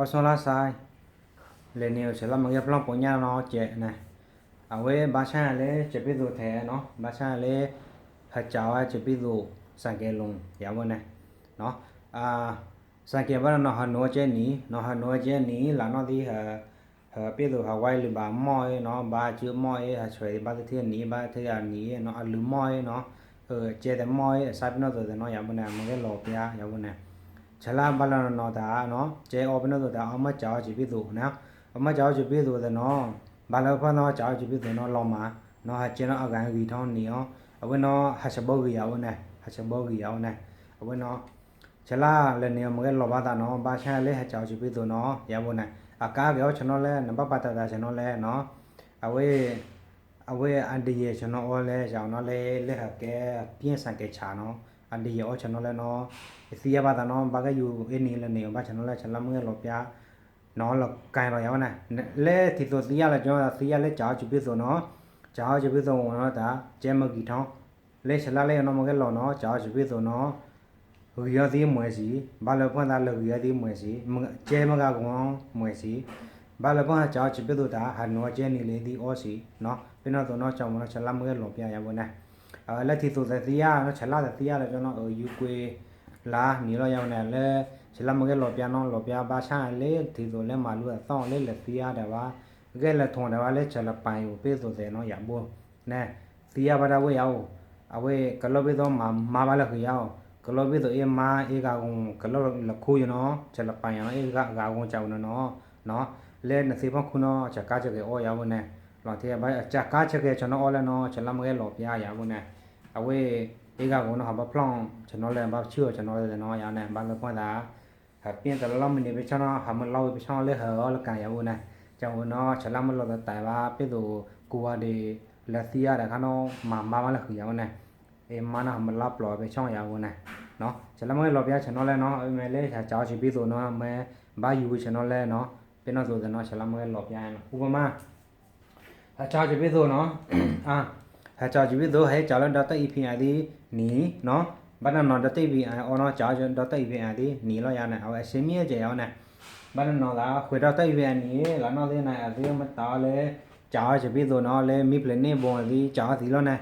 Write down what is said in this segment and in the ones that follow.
อสลาไซเลเนียวเสลามเงพลองปญาเนาะเจนะเอาเว้บาชาเลเจปิโดแทเนาะบาชาเลหะจาวเจปิโดสังเกลงยาวนะเนาะอ่าสังเกตว่าเนาะฮโนเจนี่เนาะฮโนเจนี่ลาเนาะที่ฮะဟပြည့်သူဟာဝိုင်းလီဘာမော်နော်ဘာချူမော်ဟာ ချွေဘာတဲ့နီဘာတဲ့နီနော်အလူမော်နော်เออเจแต่မော်စာပနောဆိုတဲ့နော်ရမနာမငယ်လောပြရမနာฉลาบลนอตาเนาะเจออปนตัวตาอมจ้าจิปิตุนะอมจ้าจิปิตุတဲ့နော်ဘာလဖနောจ้าจิปิตุနော်လောมาเนาะเจနော်အကန်ဂီထောင်းနီယောအဝနောဟချဘောဂီယောနဲ့ဟချဘောဂီယောနဲ့အဝနောฉลา လည်းနေမငယ်လောဘာတာနော်ဘာချာလေဟจ้าจิปิตุနော်ရမနာအကားပြောကျွန်တော်လဲနံပါတ်ပါတာတာကျွန်တော်လဲเนาะအဝေးအဝေးအန်ဒီရဲ့ကျွန်တော်အော်လဲရောင်တော့လဲလက်ဟကဲပြင်းဆန်ကဲချာနော်အန်ဒီရဲ့အော်ကျွန်တော်လဲနော်စီရပါတာနော်ဘာကယူအင်းနီလဲနေဘာကျွန်တော်လဲချက်လမငယ်လောပြနော်လောကန်တော့ရောင်းနေလဲဒီဆိုစီရလဲကျွန်တော်စီရလဲကြောက်ချပြဆိုနော်ကြောက်ချပြဆိုနော်ဒါကျဲမကီထောင်းလဲချက်လာလဲနော်မကဲလောနော်ကြောက်ချပြဆိုနော်ဟိုရသေးမွယ်စီဘာလပွင့်သားလောရသေးမွယ်စီကျဲမကကောင်မွယ်စီဘာလပွင့်ကြောက်ချပြဆိုဒါဟာနော်ကျဲနေလေဒီအော်စီနော်ပြနော်တော့နော်ကြောင်မနော်ချက်လာမကဲလောပြရပါနဲ့အဲ လက်တီဆိုစီရနော်ချက်လာစီရလဲကျွန်တော်ယူကွေလာနီတော့ရောက်နေလဲချက်လာမကဲလောပြနော်လောပြဘာချာလေဒီဆိုလဲမာလူအဆောင်လဲလက်စီရတယ်ပါကဲလက်ထုံတယ်ပါလဲချက်လာပိုင်ကိုပေးဆိုတယ်နော်ရဘောနဲစီရပါတော့ဝေရောက်အဝေကလောဘေတော့မာမာပါလဲခရောက်ကလောဘေတော့အေမာအေကကုံကလောလခိုးရနော်ချက်လာပိုင်ရအေကကာကုံကြောင်နော်နော်လဲနစီဖခုနော်ချက်ကားချက်ကေအော်ရောက်နေလော်တေဘိုင်ချက်ကားချက်ကေကျွန်တော်အော်လဲနော်ချက်လာမကဲလော်ပြရရဘူးနေ အဝေအေကကုံနော်ဟာဘဖလောင်ကျွန်တော်လဲဘာချီကျွန်တော်လဲနော်ရနေဘာလဲဖွင့်တာဟာပြင်းတယ်လောမနေပဲကျွန်တော်ဟာမလောက်ပဲကျွန်တော်လဲဟောလကန်ရဘူးနေကြောင်နော်ချက်လာမလော်တဲ့တိုင်ပါပြည့်သူကိုဝါဒီလက်စီရတဲ့ခါနော်မမမလဲခရရနေအေမနာမလပ်လော်ပဲချောင်းရဘူးနေနော်ချက်လာမလော်ပြကျွန်တော်လဲနော်အမေလဲကြောက်ချပြီးသူနော်မဲဘာယူကျွန်တော်လဲနော်ပြနော်ဆိုတဲ့နော်ချက်လာမလော်ပြရနော်ဥပမာအချာချပြီးသူနော်အာ ဟချာချပြီးသူဟဲကြောက်လဒတ်အီဖီအိုင်ဒီနီနော်ဘာနနော်ဒတ်ပီအိုင်အော်နော်ကြောက်ဒတ်အီဖီအိုင်ဒီနီလောရနေအရှင်မြဲကြရောက်နေဘာနနော်လားခွေတော့တိတ်ပြန်နီလာနော်သေးနိုင်အသေးမတော်လဲကြောက်ချပြီးသူနော်လဲမိပလနေပေါ်ဒီကြောက်စီလောနေ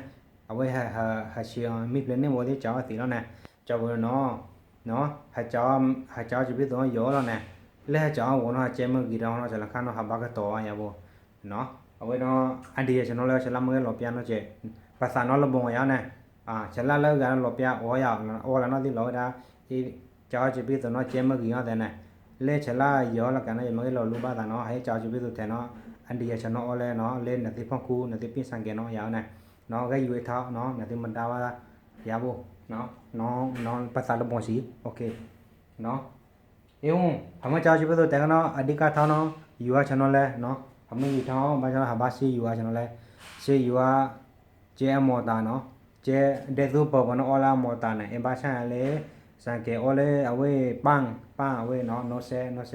အဝဲဟာဟာရှီယမိပလနေပေါ်ဒီကြောက်စီလောနေကြောက်ဘနော်နော်ဟာကြောက်ဟာကြောက်ချပြီးသူရောလောနေလဲကြောက်ဝနော်ကျဲမဂီတောင်းတော့ချက်လခါနော်ဟာဘာကတော့ရဘောနော် အဝဲတော့အန်ဒီရကျွန်တော်လဲချက်လမငယ်လောပြန်တော့ကျပါစာနော်လဘုံရနေအာချက်လာလောက်ကတော့လောပြဩရဩလာနော်ဒီလောဒါဒီကြောက်ချပြီးသူနော်ကျဲမဂီရတယ်နေလဲချက်လာရောလကန်နေမငယ်လောလူပါတာနော်ဟဲကြောက်ချပြီးသူတဲ့နော်အန်ဒီရကျွန်တော်ဩလဲနော်လဲနတိဖခုနတိပြဆိုင်ကနော်ရအောင်နေနော်ကဲယူထားနော်နတိမတာပါရဖို့နော်နော်နော်ပါစာလဘုံစီโอเคနော် เอ้ยทำมา จ้าชิบะตัวแต่ก็เนาะอดีกาทาเนาะอยู่อ่ะฉันเนาะแลเนาะทำมีทางบาจาหาบาซีอยู่อ่ะฉันเนาะแลซีอยู่อ่ะเจอมอตาเนาะเจเดซูปอบเนาะออลามอตาเนี่ยเอ็มบาชันเลสังเกออเลอเวปังปังอเวเนาะโนเซโนเซ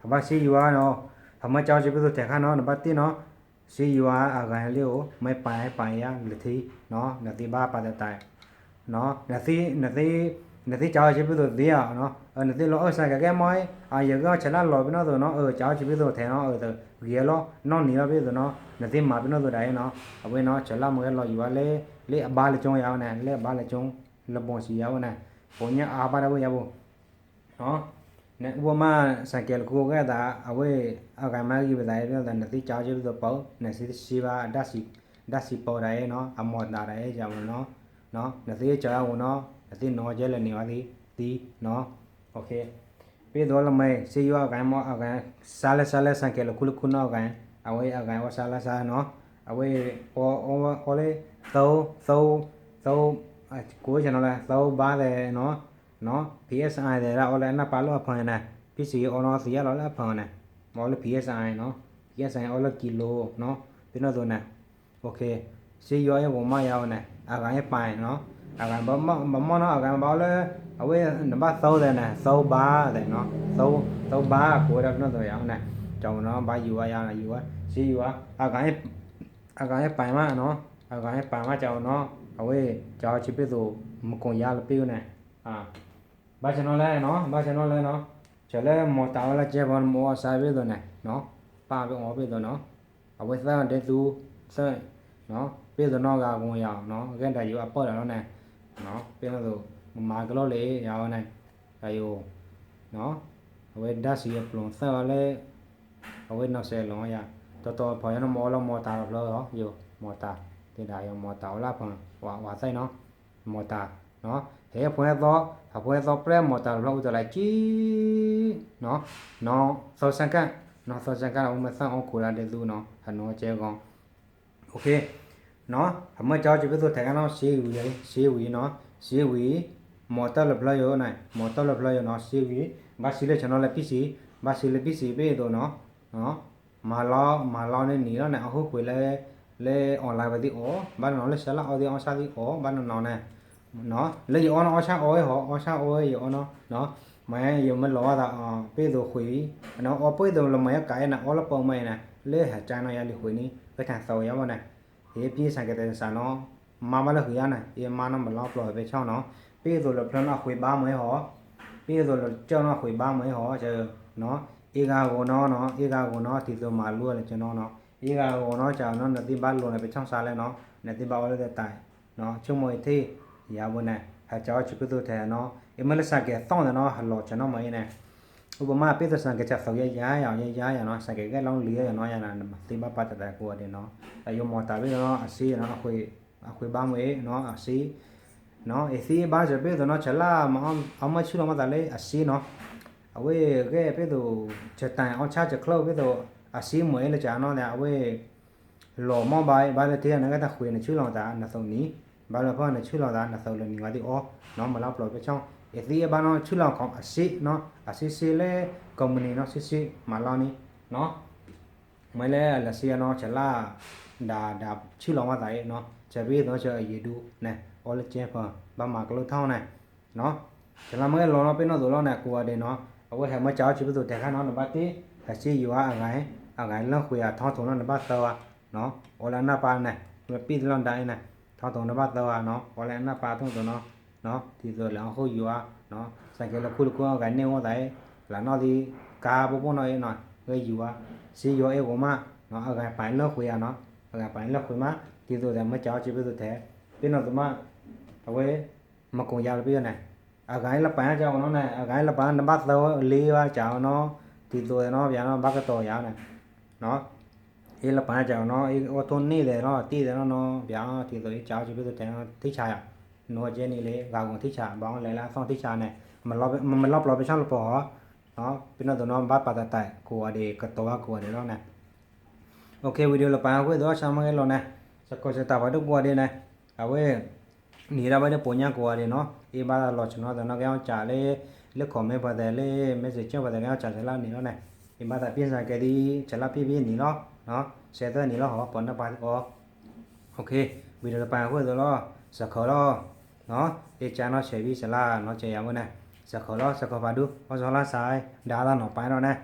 ทำบ้าซีอยู่ว่าเนาะทำบ้าเจ้าชีวิตสุดแต่ข้าเนาะทำบ้าตีเนาะซีอยู่ว่าอาการเลี้ยวไม่ไปไปยังหรือที่เนาะนาทีบ้าปาตตายเนาะนาทีนาทีนาทีเจ้าชีวิตสุดเดียวเนาะเออนาทีเราเออใส่กับแก้มอยอ่ะอย่างก็ชนะลอยไปเนาะตัวเนาะเออเจ้าชีวิตสุดแทนเนาะเออตัวเกียร์เนาะนอนหนีเราไปตัวเนาะนาทีมาไปเนาะตัวใดเนาะเอาไว้เนาะชนะมันก็ลอยอยู่ว่าเล่เล่บ้าเลยจงยาวนะเล่บ้าเลยจงระบบสียาวนะผมเนี่ยอาบ้าเราไปยาวเนาะ ne wama sakil ko ga da awe agama gi badai pyo da nati cha che pyo pau ne si si ba da si da si paw da ye no amot da da ye ja mo no no ne si cha wo no ne si no je le ni wa di ti no okay ပြီးတော့လမဲစေယောကိုင်းမောအကိုင်းစားလဲစားလဲဆန်ကဲလခုလခုနောကိုင်းအဝေးအကိုင်းဝစားလဲစားနော်အဝေးအော်အော်လေသောသောသောကိုကျွန်တော်လဲသောပါတယ်နော် နော် PSI တယ်လား online နာပါလို့အဖွင့်နေပစ္စည်း online စီရလောက်လားဖွင့်နေမော်လ PSI နော် PSI online kilo နော်ပြနော်ဆိုနေ okay စီရရဲ့ဝမရောင်းနေအကန်ရဲ့ပိုင်နော်အကန်ဘမဘမနော်အကန်ဘာလဲအဝေးနံပါတ်30နဲ့3ပါတယ်နော်3 3ပါကိုတော့နော်ဆိုရအောင်နေကြောင်နော်ဘာယူရရတာယူရစီယူရအကန်ရဲ့အကန်ရဲ့ပိုင်မနော်အကန်ရဲ့ပိုင်မကြောင်နော်အဝေးကြောင်ချစ်ပစ်ဆိုမကွန်ရလပေးနေအာ ဘာချင်တော့လဲနော်ဘာချင်တော့လဲနော်ကျလဲမော်တာလာကျေဘန်မောစာပြေးတော့နဲ့နော်ပါပြေးမောပြေးတော့နော်အဝဲစားတဲ့သူဆဲနော်ပြေးတော့နော်ကကွန်ရအောင်နော်အကဲတယူအပေါ်တယ်နော်နဲ့နော်ပြေးတော့မာကလို့လေရအောင်နဲ့အယိုနော်အဝဲဓာတ်စီပလုံဆဲလဲအဝဲနောက်ဆဲလုံးရတော်တော်ပေါ်ရနော်မောလောမောတာလို့ရောယိုမောတာတင်တာရောမောတာလာဖန်ဝါဝါဆိုင်နော်မောတာနော် ဟဲဖွဲတော့အဖွဲတော့ပြဲမောတာလို့ဦးတလိုက်ကြီးနော်နော်ဆောစံကန်နော်ဆောစံကန်ဦးမဆန်အောင်ခူလာတဲ့သူနော်ဟနော်ကျဲကောင်โอเคနော်အမကြောက်ကြည့်ပြဆိုထိုင်ကတော့ရှေးဝီလေရှေးဝီနော်ရှေးဝီမော်တာလပလာယောနိုင်မော်တာလပလာယောနော်ရှေးဝီဘာစီလေကျွန်တော်လည်းပစ္စည်းဘာစီလေပစ္စည်းပေးတော့နော်နော်မာလောမာလောနဲ့နေတော့နဲ့အခုခွေလဲလဲအွန်လိုင်းပဲဒီဩဘာနော်လဲဆလာအော်ဒီအောင်စားဒီဩဘာနော်နော်နဲ့ နော်လေယောနော်အချာအော်ဟောအချာအော်ယောနော်နော်မဲယမလောတာအပေးသူခွေနော်အပေးသူလမဲကဲနာအော်လပုံမဲနာလေဟာချာနော်ရလိခွေနီပဲခံဆောရမနဲ့ဒီပြေးဆိုင်ကတဲ့ဆာနော်မမလခွေရနာအေမနမလောပလောပဲချောင်းနော်ပေးသူလပလနာခွေပါမဲဟောပေးသူလကြောင်းနော်ခွေပါမဲဟောကျနော်ဧကကိုနော်နော်ဧကကိုနော်ဒီလိုမာလူရလေ ကျွန်တော်နော်ဧကကိုနော်ကြောင်နော်နတိဘလုံးလည်းပဲချောင်းစားလဲနော်နတိဘဝလည်းတဲ့တိုင်နော်ချုံမွေသေး ya bona ha chaw chu tu the no imala sa ke tong no ha lo cha no mai ne ဥပမာပိသဆံကချက်ဆောက်ရရရအောင်ရရရနော်စကေကလောင်းလီရရနော်ရနာတိမပတ်တဲ့ကိုရတယ်နော်အယုံမော်တာပဲနော်အစီနော်အခွေအခွေပါမွေနော်အစီနော်အစီဘာကြပဲနော်ချလာမအောင်အမချူလောမတာလေအစီနော်အဝေးကဲပဲတော့ချက်တန်အောင်ချချက်ခလောက်ပဲတော့အစီမွေလေကြာနော်တဲ့အဝေးလောမောဘိုင်ဘာတဲ့တဲ့ငါကတခွေနေချူလောင်တာနဆုံနီး ဘာလို့ဖောင်းနေချွလောက်တာနှစ်စုံလည်းညီမတိအော်နော်မလောက်ပလို့ပြချောင်းအသီးဘာနော်ချွလောက်ကောင်အစီနော်အစီစီလေကုမ္ပဏီနော်စီစီမလောနီနော်မလဲလက်စီနော်ချလာဒါဒါချွလောက်မသားရဲ့နော်ချက်ပြီးတော့ချက်ရေတူနဲအော်လချင်းဖာဘာမကလို့ထောင်းနေနော်ချလာမဲလောနော်ပြနော်ဆိုတော့နဲကိုရတယ်နော်အဝဲဟဲမချောချစ်ပြီးတော့တက်ခါနော်နံပါတ်1အစီယူအားအငိုင်းအငိုင်းလောက်ခွေထောင်းထုံနော်နံပါတ်3နော်အော်လာနာပါနဲပြီးတော့တိုင်းနဲ ထောက်တုံတစ်ပတ်တော့နော်ဟောလဲနပါထုံတော့နော်နော်ဒီဆိုလောင်ဟုတ်ယူอ่ะနော်ဆိုင်ကလခုလခုကနေဝတိုင်းလာနော်ဒီကာပပနော်နော်ဝဲယူอ่ะစီရောအေကိုမနော်အကပိုင်လောက်ခွေရနော်အကပိုင်လောက်ခွေမဒီဆိုတယ်မကြောက်ချစ်ပြဆိုတဲ့ပြနော်သမအဝဲမကုံရပြနေအကိုင်းလပန်းကြောင်နော်နဲ့အကိုင်းလပန်းနံပါတ်3လေးပါကြောင်နော်ဒီဆိုတယ်နော်ဗျာနော်ဘတ်ကတော့ရနေနော် ý là bạn cháu nó ý ô thôn ní để nó tí để nó nó béo thì rồi cháu chỉ biết tôi nó thích chà nó chơi ní lấy vào cũng thích chà bóng lấy lá xong thích chà này mà lo mà mình lóc lo bên trong là bỏ đó bên nó tụi nó bắt bà tại của để cất tòa của để đó này ok video là bạn với đó xong cái lo này sẽ có sẽ tạo vào đức qua đây này à với nỉ ra bây giờ bố nhà của đây nó ý ba là lo cho nó rồi nó kéo trả lên lấy khổ mấy bà để lấy mấy gì chưa bà để kéo trả sẽ là nỉ nó này ý ba tại biên giải cái đi trả là pi pi nỉ nó เนาะเซตเตอร์นี้เราหอปอนตะบานออกโอเควิดีโอปเพื่อตัวรอสักขอรอเนาะเอจานอเฉวิสลาเนาะเจียมนะสักขอรอสักขอปาดูเพรอสอลาสายดาลานออกไปเนาะนะ